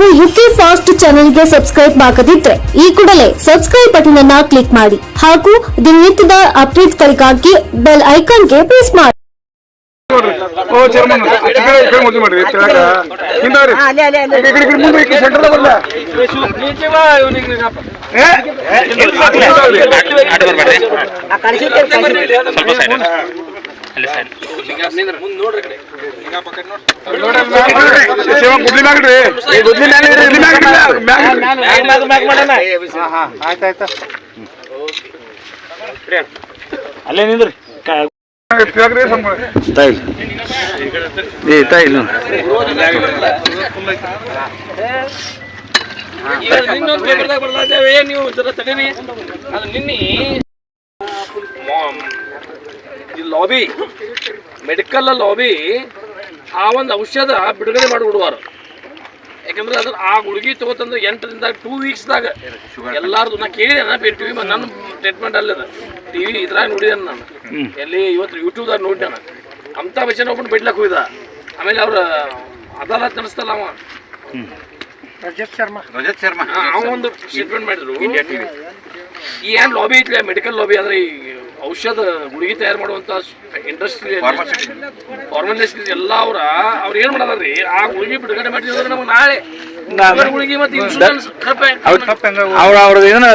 Fast ಚಾನೆಲ್ಗೆ subscribe ಆಗದಿದ್ರೆ ಈ ಕೂಡಲೇ ಸಬ್ಸ್ಕ್ರೈಬ್ ಬಟನ್ ಅನ್ನ ಕ್ಲಿಕ್ ಮಾಡಿ ಹಾಗೂ ದಿನನಿತ್ಯದ ಅಪ್ಡೇಟ್ಸ್ಗಳಿಗಾಗಿ ಬೆಲ್ ಐಕಾನ್ಗೆ ಪ್ರೆಸ್ ಮಾಡಿ ಓ ಚೇರ್ಮನ್ ಈ ಕಡೆ ಈ ಕಡೆ ಮೊದಲು ಮಾಡ್ರಿ ಕೆಳಗ ಹಿಂದಾರಿ ಈ ಕಡೆ ಈ ಕಡೆ ಮುಂದೆ ಈ ಕಡೆ ಸೆಂಟರ್ ಬರಲ್ಲ ಏ ಸ್ವಲ್ಪ ಸೈಡ್ ಅಲ್ಲೇ ನಿಂದ್ರಿ. ತಾಯಿಲ್ ಏ ತಾಯಿಲ್ ಇನ್ನೊಂದು ಪೇಪರ್ದಾಗ ಬರ್ಲಾದೇವೆ ನೀವು ಜರ ತಡೀರಿ. ಅದು ನಿನ್ನೆ ಈ ಲಾಬಿ ಮೆಡಿಕಲ್ ಲಾಬಿ ಆ ಒಂದು ಔಷಧ ಬಿಡುಗಡೆ ಮಾಡಿಬಿಡುವಾರ ಯಾಕಂದ್ರೆ ಅದ್ರ ಆ ಹುಡುಗಿ ತಗೋತಂದ್ರೆ ಎಂಟರಿಂದ ಟೂ ವೀಕ್ಸ್ದಾಗ ಎಲ್ಲಾರ್ದು ನಾ ಕೇಳಿದೆ ನಾ ಟಿ ವಿ ನನ್ನ ಟ್ರೀಟ್ಮೆಂಟ್ ಅಲ್ಲದ ಟಿ ವಿ ಇದ್ರಾಗ ನೋಡಿದೆ ನಾನು. ಎಲ್ಲಿ ಇವತ್ತು ಯೂಟ್ಯೂಬ್ದಾಗ ನೋಡಿದೆ ನಾನು. ಅಮಿತಾಬ್ ಬಚ್ಚನ್ ಒಬ್ಬನು ಬಿಡ್ಲಕ್ಕೆ ಹೋಗಿದ. ಆಮೇಲೆ ಅವ್ರ ಅದಾಲತ್ ನಡೆಸ್ತಲ್ಲ ಅವ. ಶರ್ಮಾ. ಅವ ಒಂದು ಟ್ರೀಟ್ಮೆಂಟ್ ಮಾಡಿದ್ರು. ಈ ಏನ್ ಲಾಬಿ ಐತ್ಲೆ ಮೆಡಿಕಲ್ ಲಾಬಿ ಅಂದ್ರೆ ಈ ಔಷಧ ಗುಳಿಗೆ ತಯಾರು ಮಾಡುವಂತ ಇಂಡಸ್ಟ್ರಿ ಫಾರ್ಮಲ್ ಎಲ್ಲ ಅವ್ರ ಅವ್ರ ಏನ್ ಮಾಡಿ ಆ ಗುಳಿಗೆ ಬಿಡುಗಡೆ ಮಾಡಿದ್ರೆ ನಮ್ಗೆ ನಾಳೆ. ಗುಳಿಗೆ ಮತ್ತೆ ಇನ್ಶೂರೆನ್ಸ್ ಅವ್ರ ಅವ್ರದ್ದು ಏನೋ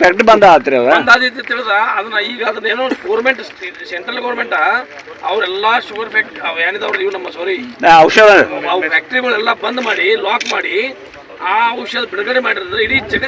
ಫ್ಯಾಕ್ಟ್ರಿ ಬಂದ ಆತ್ರಿ ಅದ ಒಂದಾದೈತಿ ತಿಳಿದ ಅದನ್ನ ಈಗ ಅದನ್ನ ಏನೋ ಗೌರ್ಮೆಂಟ್ ಸೆಂಟ್ರಲ್ ಗೌರ್ಮೆಂಟ್ ಅವರೆಲ್ಲಾ ಶುಗರ್ ಫ್ಯಾಕ್ಟ್ರಿ ಅವ್ ಏನಿದಾವ್ರಿ ಇವು ನಮ್ಮ ಸಾರಿ ಔಷಧ. ಅವು ಫ್ಯಾಕ್ಟ್ರಿಗಳೆಲ್ಲ ಬಂದ್ ಮಾಡಿ ಲಾಕ್ ಮಾಡಿ ಆ ಔಷಧ ಬಿಡುಗಡೆ ಮಾಡಿದ್ರೆ ಇಡೀ ಜಗತ್